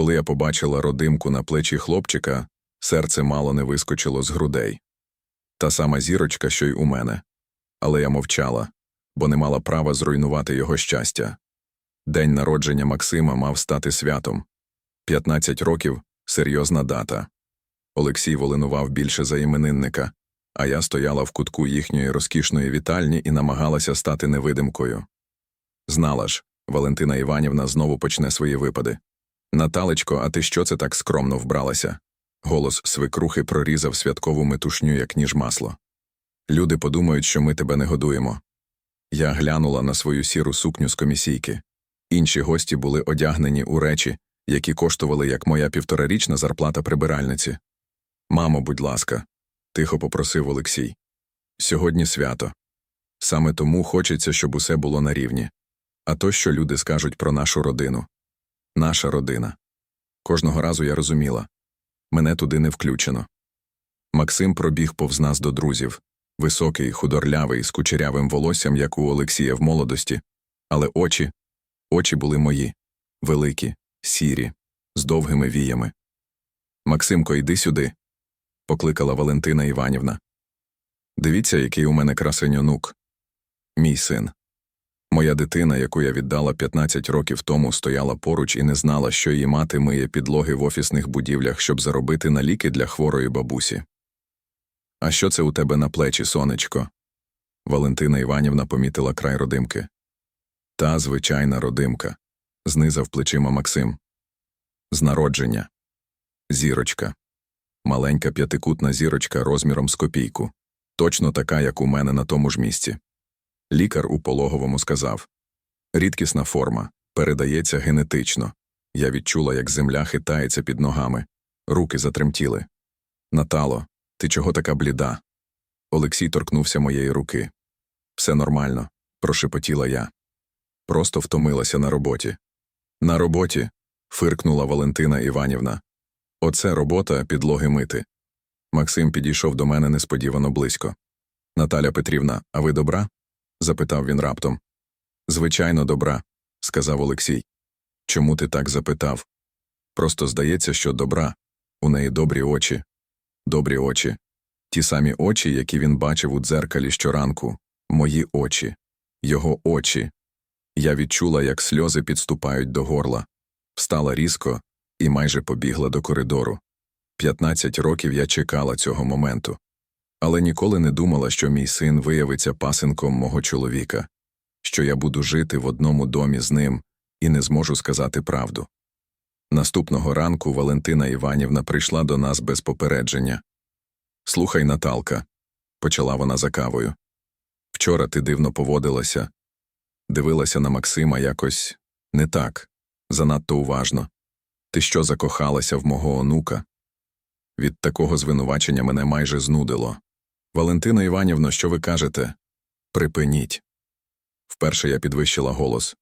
Коли я побачила родимку на плечі хлопчика, серце мало не вискочило з грудей. Та сама зірочка, що й у мене. Але я мовчала, бо не мала права зруйнувати його щастя. День народження Максима мав стати святом. 15 років серйозна дата. Олексій волинував більше за іменинника, а я стояла в кутку їхньої розкішної вітальні і намагалася стати невидимкою. Знала ж, Валентина Іванівна знову почне свої випади. Наталечко, а ти що це так скромно вбралася? Голос свекрухи прорізав святкову метушню, як ніж масло. Люди подумають, що ми тебе не годуємо. Я глянула на свою сіру сукню з комісійки. Інші гості були одягнені у речі, які коштували як моя півторарічна зарплата прибиральниці. Мамо, будь ласка, тихо попросив Олексій. Сьогодні свято. Саме тому хочеться, щоб усе було на рівні. А то, що люди скажуть про нашу родину. Наша родина. Кожного разу я розуміла мене туди не включено. Максим пробіг повз нас до друзів високий, худорлявий, з кучерявим волоссям, як у Олексія в молодості, але очі, очі були мої, великі, сірі, з довгими віями. Максимко, йди сюди, покликала Валентина Іванівна. Дивіться, який у мене красень онук. Мій син. Моя дитина, яку я віддала 15 років тому, стояла поруч і не знала, що її мати миє підлоги в офісних будівлях, щоб заробити на ліки для хворої бабусі. А що це у тебе на плечі, сонечко? Валентина Іванівна помітила край родимки. Та звичайна родимка, знизав плечима Максим. З народження. Зірочка. Маленька п'ятикутна зірочка розміром з копійку. Точно така, як у мене на тому ж місці. Лікар у пологовому сказав рідкісна форма, передається генетично. Я відчула, як земля хитається під ногами, руки затремтіли. Натало, ти чого така бліда? Олексій торкнувся моєї руки. Все нормально, прошепотіла я. Просто втомилася на роботі. На роботі. фиркнула Валентина Іванівна. Оце робота підлоги мити. Максим підійшов до мене несподівано близько. Наталя Петрівна, а ви добра? Запитав він раптом. Звичайно, добра, сказав Олексій. Чому ти так запитав? Просто здається, що добра. У неї добрі очі. Добрі очі. Ті самі очі, які він бачив у дзеркалі щоранку. Мої очі. Його очі. Я відчула, як сльози підступають до горла. Встала різко і майже побігла до коридору. П'ятнадцять років я чекала цього моменту але ніколи не думала, що мій син виявиться пасинком мого чоловіка, що я буду жити в одному домі з ним і не зможу сказати правду. Наступного ранку Валентина Іванівна прийшла до нас без попередження. Слухай, Наталка, почала вона за кавою. Вчора ти дивно поводилася, дивилася на Максима якось не так, занадто уважно. Ти що закохалася в мого онука? Від такого звинувачення мене майже знудило. Валентина Іванівна, що ви кажете? Припиніть. Вперше я підвищила голос.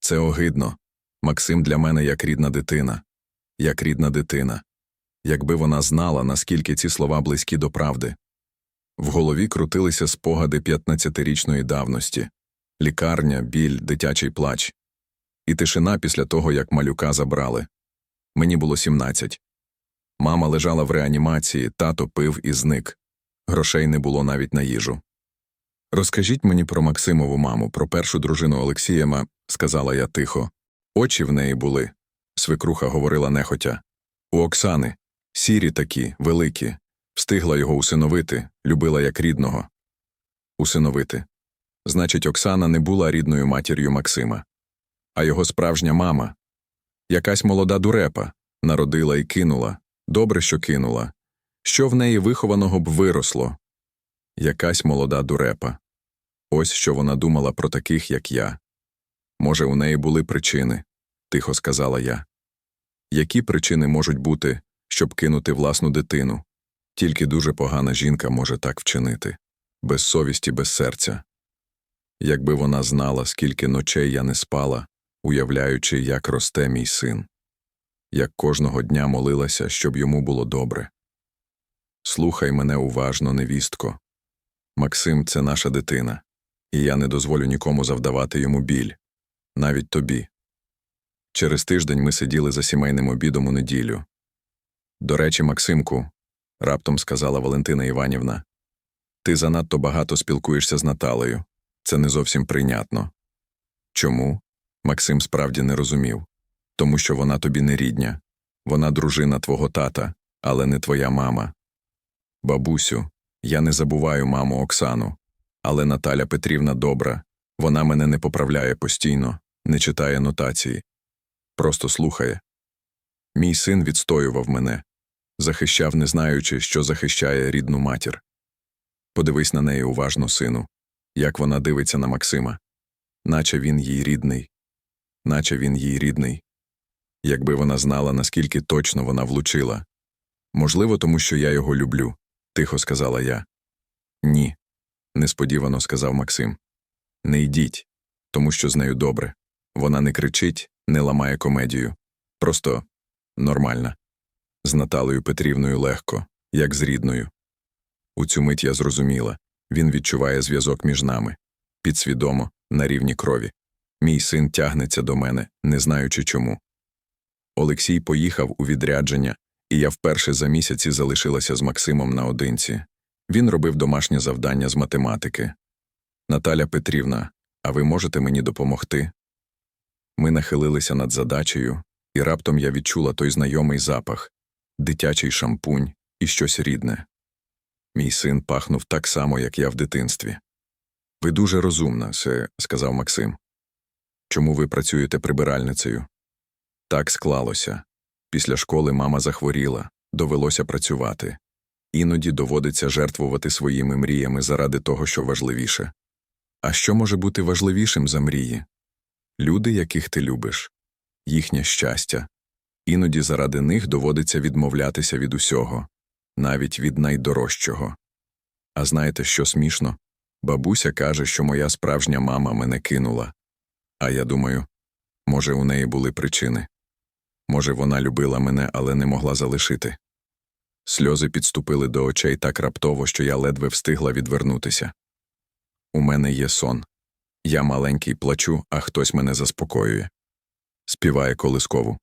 Це огидно. Максим для мене як рідна дитина, як рідна дитина. Якби вона знала, наскільки ці слова близькі до правди. В голові крутилися спогади 15-річної давності лікарня, біль, дитячий плач. І тишина після того, як малюка забрали. Мені було 17. Мама лежала в реанімації, тато пив і зник. Грошей не було навіть на їжу. Розкажіть мені про Максимову маму, про першу дружину Олексієма, сказала я тихо. Очі в неї були. Свекруха говорила нехотя. У Оксани сірі такі, великі. Встигла його усиновити, любила як рідного. Усиновити. Значить, Оксана не була рідною матір'ю Максима. А його справжня мама. Якась молода дурепа, народила і кинула. Добре, що кинула. Що в неї вихованого б виросло? Якась молода дурепа. Ось що вона думала про таких, як я. Може, у неї були причини, тихо сказала я. Які причини можуть бути, щоб кинути власну дитину? Тільки дуже погана жінка може так вчинити, без совісті, без серця. Якби вона знала, скільки ночей я не спала, уявляючи, як росте мій син, як кожного дня молилася, щоб йому було добре. Слухай мене уважно, невістко. Максим це наша дитина, і я не дозволю нікому завдавати йому біль, навіть тобі. Через тиждень ми сиділи за сімейним обідом у неділю. До речі, Максимку, раптом сказала Валентина Іванівна, ти занадто багато спілкуєшся з Наталею. Це не зовсім прийнятно. Чому? Максим справді не розумів. Тому що вона тобі не рідня. Вона дружина твого тата, але не твоя мама. Бабусю, я не забуваю маму Оксану, але Наталя Петрівна добра. Вона мене не поправляє постійно, не читає нотації. Просто слухає. Мій син відстоював мене, захищав, не знаючи, що захищає рідну матір. Подивись на неї уважно, сину, як вона дивиться на Максима, наче він їй рідний, наче він їй рідний. Якби вона знала, наскільки точно вона влучила. Можливо, тому що я його люблю, тихо сказала я. Ні, несподівано сказав Максим. Не йдіть, тому що з нею добре. Вона не кричить, не ламає комедію. Просто нормальна. З Наталею Петрівною легко, як з рідною. У цю мить я зрозуміла він відчуває зв'язок між нами, підсвідомо, на рівні крові. Мій син тягнеться до мене, не знаючи чому. Олексій поїхав у відрядження, і я вперше за місяці залишилася з Максимом наодинці. Він робив домашнє завдання з математики. Наталя Петрівна, а ви можете мені допомогти? Ми нахилилися над задачею, і раптом я відчула той знайомий запах дитячий шампунь і щось рідне. Мій син пахнув так само, як я в дитинстві. Ви дуже розумна, се, сказав Максим. Чому ви працюєте прибиральницею? Так склалося. Після школи мама захворіла, довелося працювати. Іноді доводиться жертвувати своїми мріями заради того, що важливіше. А що може бути важливішим за мрії? Люди, яких ти любиш, їхнє щастя. Іноді заради них доводиться відмовлятися від усього, навіть від найдорожчого. А знаєте, що смішно? Бабуся каже, що моя справжня мама мене кинула. А я думаю, може, у неї були причини. Може, вона любила мене, але не могла залишити. Сльози підступили до очей так раптово, що я ледве встигла відвернутися. У мене є сон. Я маленький плачу, а хтось мене заспокоює. Співає колискову.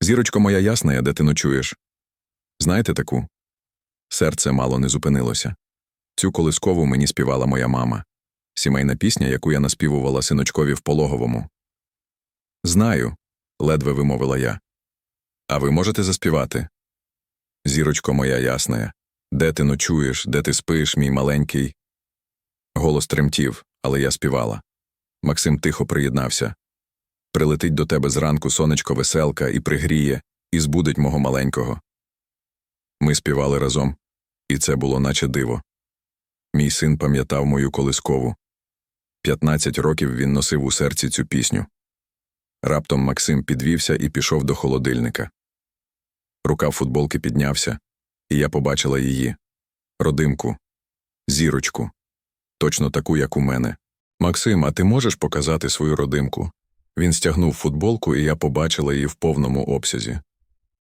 Зірочко моя ясна, де ти ночуєш? Знаєте таку? Серце мало не зупинилося. Цю колискову мені співала моя мама. Сімейна пісня, яку я наспівувала синочкові в пологовому. Знаю, ледве вимовила я. А ви можете заспівати? Зірочко моя ясна, де ти ночуєш, де ти спиш, мій маленький. Голос тремтів, але я співала. Максим тихо приєднався. Прилетить до тебе зранку сонечко веселка і пригріє, і збудить мого маленького. Ми співали разом, і це було наче диво. Мій син пам'ятав мою колискову. П'ятнадцять років він носив у серці цю пісню. Раптом Максим підвівся і пішов до холодильника. Рукав футболки піднявся, і я побачила її родимку, зірочку, точно таку, як у мене. Максим, а ти можеш показати свою родимку? Він стягнув футболку, і я побачила її в повному обсязі.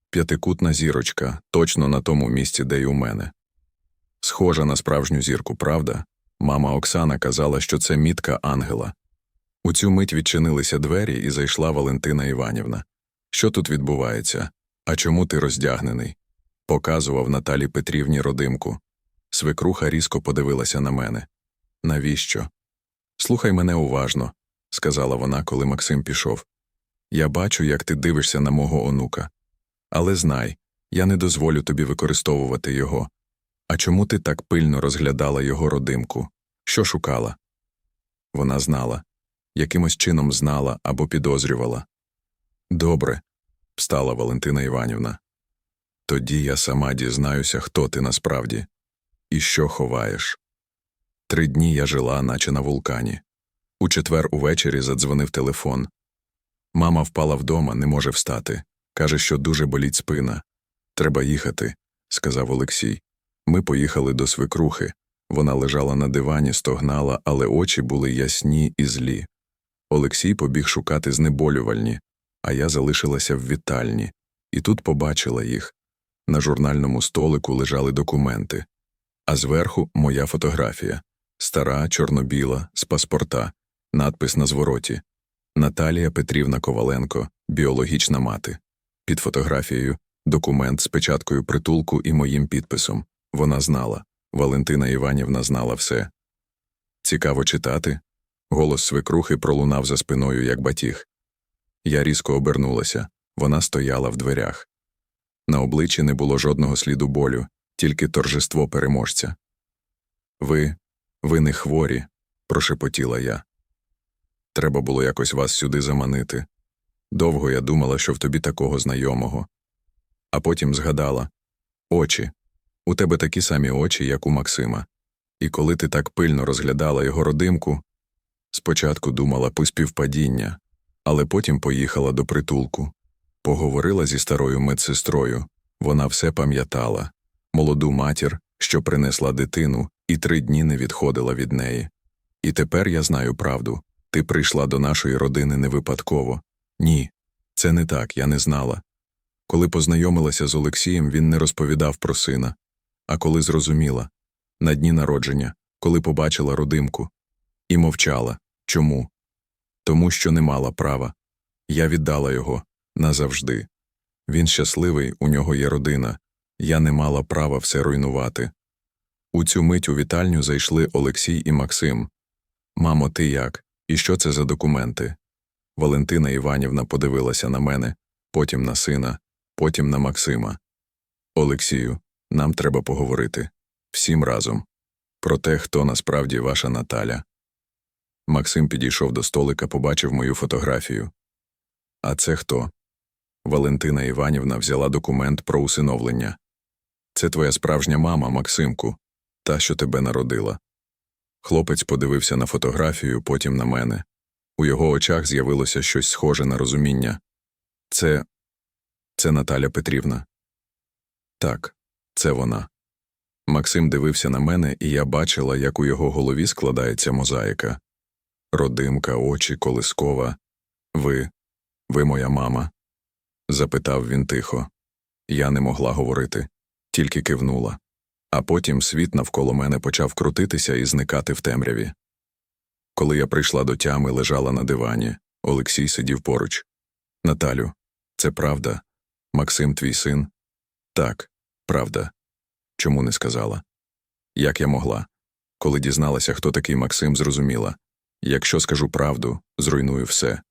П'ятикутна зірочка, точно на тому місці, де й у мене. Схожа на справжню зірку, правда? Мама Оксана казала, що це мітка ангела. У цю мить відчинилися двері, і зайшла Валентина Іванівна. Що тут відбувається? А чому ти роздягнений? Показував Наталі Петрівні родимку. Свекруха різко подивилася на мене. Навіщо? Слухай мене уважно, сказала вона, коли Максим пішов. Я бачу, як ти дивишся на мого онука. Але знай, я не дозволю тобі використовувати його. А чому ти так пильно розглядала його родимку? Що шукала? Вона знала, якимось чином знала або підозрювала. Добре, встала Валентина Іванівна. Тоді я сама дізнаюся, хто ти насправді і що ховаєш. Три дні я жила, наче на вулкані. У четвер увечері задзвонив телефон. Мама впала вдома, не може встати. Каже, що дуже боліть спина. Треба їхати, сказав Олексій. Ми поїхали до свекрухи. Вона лежала на дивані, стогнала, але очі були ясні і злі. Олексій побіг шукати знеболювальні, а я залишилася в вітальні, і тут побачила їх. На журнальному столику лежали документи, а зверху моя фотографія стара, чорнобіла, з паспорта, надпис на звороті Наталія Петрівна Коваленко, біологічна мати. Під фотографією документ з печаткою притулку і моїм підписом. Вона знала. Валентина Іванівна знала все. Цікаво читати. Голос свекрухи пролунав за спиною, як батіг. Я різко обернулася. Вона стояла в дверях. На обличчі не було жодного сліду болю, тільки торжество переможця. Ви, ви не хворі, прошепотіла я. Треба було якось вас сюди заманити. Довго я думала, що в тобі такого знайомого. А потім згадала очі. У тебе такі самі очі, як у Максима. І коли ти так пильно розглядала його родимку, спочатку думала по співпадіння, але потім поїхала до притулку. Поговорила зі старою медсестрою. Вона все пам'ятала молоду матір, що принесла дитину, і три дні не відходила від неї. І тепер я знаю правду ти прийшла до нашої родини не випадково. Ні, це не так, я не знала. Коли познайомилася з Олексієм, він не розповідав про сина. А коли зрозуміла на дні народження, коли побачила родимку, і мовчала. Чому? Тому що не мала права. Я віддала його назавжди. Він щасливий, у нього є родина. Я не мала права все руйнувати. У цю мить у вітальню зайшли Олексій і Максим. Мамо, ти як? І що це за документи? Валентина Іванівна подивилася на мене, потім на сина, потім на Максима. Олексію, нам треба поговорити всім разом про те, хто насправді ваша Наталя. Максим підійшов до столика, побачив мою фотографію. А це хто? Валентина Іванівна взяла документ про усиновлення. Це твоя справжня мама, Максимку, та, що тебе народила. Хлопець подивився на фотографію, потім на мене. У його очах з'явилося щось схоже на розуміння. Це. це Наталя Петрівна. Так, це вона. Максим дивився на мене, і я бачила, як у його голові складається мозаїка. Родимка, очі, колискова. Ви. ви моя мама? запитав він тихо. Я не могла говорити, тільки кивнула. А потім світ навколо мене почав крутитися і зникати в темряві. Коли я прийшла до тями, лежала на дивані, Олексій сидів поруч. Наталю, це правда? Максим, твій син? Так, правда. Чому не сказала? Як я могла? Коли дізналася, хто такий Максим, зрозуміла якщо скажу правду, зруйную все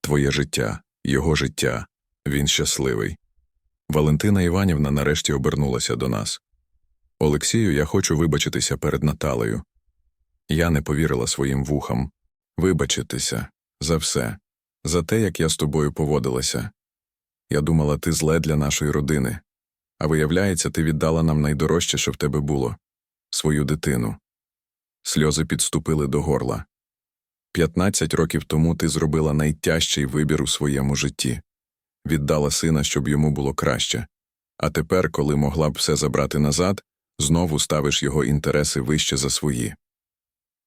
твоє життя, його життя, він щасливий. Валентина Іванівна нарешті обернулася до нас. Олексію, я хочу вибачитися перед Наталею. Я не повірила своїм вухам. Вибачитися за все, за те, як я з тобою поводилася. Я думала, ти зле для нашої родини. А виявляється, ти віддала нам найдорожче, що в тебе було свою дитину. Сльози підступили до горла. П'ятнадцять років тому ти зробила найтяжчий вибір у своєму житті віддала сина, щоб йому було краще. А тепер, коли могла б все забрати назад, знову ставиш його інтереси вище за свої.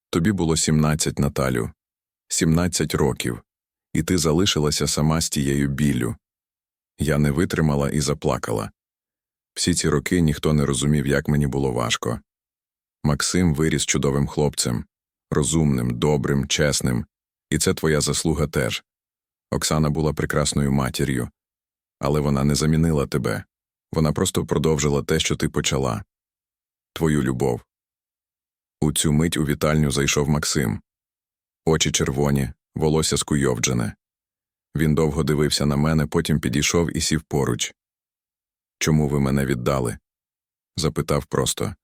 Тобі було сімнадцять, Наталю, сімнадцять років, і ти залишилася сама з тією біллю. Я не витримала і заплакала. Всі ці роки ніхто не розумів, як мені було важко. Максим виріс чудовим хлопцем, розумним, добрим, чесним, і це твоя заслуга теж. Оксана була прекрасною матір'ю, але вона не замінила тебе. Вона просто продовжила те, що ти почала твою любов. У цю мить у вітальню зайшов Максим. Очі червоні, волосся скуйовджене. Він довго дивився на мене, потім підійшов і сів поруч. Чому ви мене віддали? запитав просто.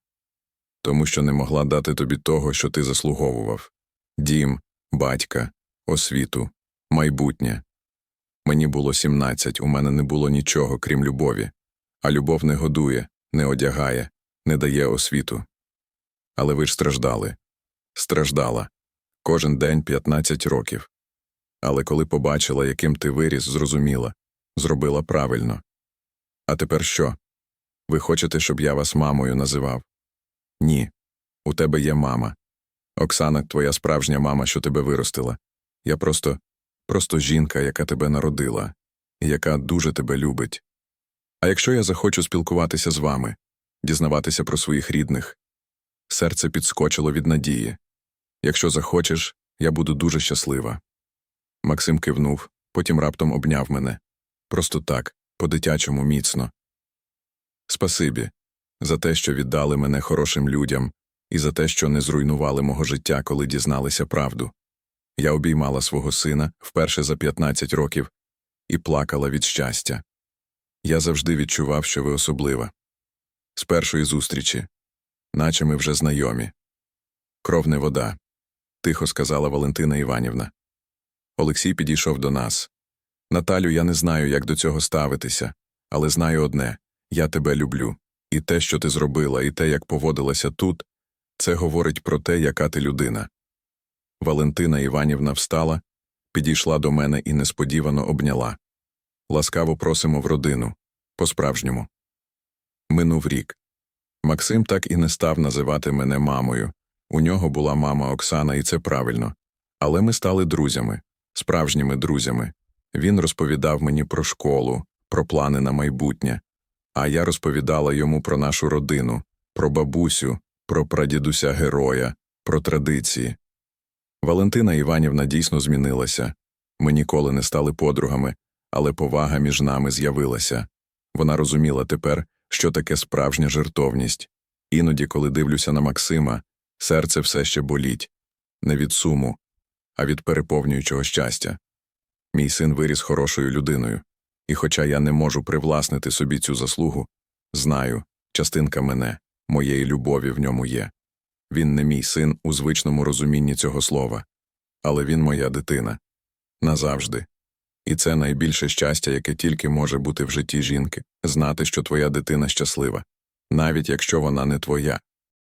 Тому що не могла дати тобі того, що ти заслуговував дім, батька, освіту, майбутнє. Мені було сімнадцять, у мене не було нічого, крім любові, а любов не годує, не одягає, не дає освіту. Але ви ж страждали. Страждала. Кожен день 15 років. Але коли побачила, яким ти виріс, зрозуміла зробила правильно. А тепер що? Ви хочете, щоб я вас мамою називав? Ні. У тебе є мама. Оксана, твоя справжня мама, що тебе виростила. Я просто просто жінка, яка тебе народила, і яка дуже тебе любить. А якщо я захочу спілкуватися з вами, дізнаватися про своїх рідних, серце підскочило від надії. Якщо захочеш, я буду дуже щаслива. Максим кивнув, потім раптом обняв мене. Просто так, по-дитячому міцно. Спасибі за те, що віддали мене хорошим людям, і за те, що не зруйнували мого життя, коли дізналися правду. Я обіймала свого сина вперше за 15 років і плакала від щастя. Я завжди відчував, що ви особлива. З першої зустрічі, наче ми вже знайомі. Кров не вода, тихо сказала Валентина Іванівна. Олексій підійшов до нас. Наталю, я не знаю, як до цього ставитися, але знаю одне я тебе люблю. І те, що ти зробила, і те, як поводилася тут, це говорить про те, яка ти людина. Валентина Іванівна встала, підійшла до мене і несподівано обняла. Ласкаво просимо в родину, по-справжньому. Минув рік. Максим так і не став називати мене мамою. У нього була мама Оксана, і це правильно. Але ми стали друзями, справжніми друзями. Він розповідав мені про школу, про плани на майбутнє, а я розповідала йому про нашу родину, про бабусю, про прадідуся героя, про традиції. Валентина Іванівна дійсно змінилася. Ми ніколи не стали подругами, але повага між нами з'явилася. Вона розуміла тепер, що таке справжня жертовність. Іноді, коли дивлюся на Максима, серце все ще боліть не від суму, а від переповнюючого щастя. Мій син виріс хорошою людиною, і хоча я не можу привласнити собі цю заслугу, знаю, частинка мене, моєї любові в ньому є. Він не мій син у звичному розумінні цього слова, але він моя дитина. Назавжди. І це найбільше щастя, яке тільки може бути в житті жінки знати, що твоя дитина щаслива, навіть якщо вона не твоя.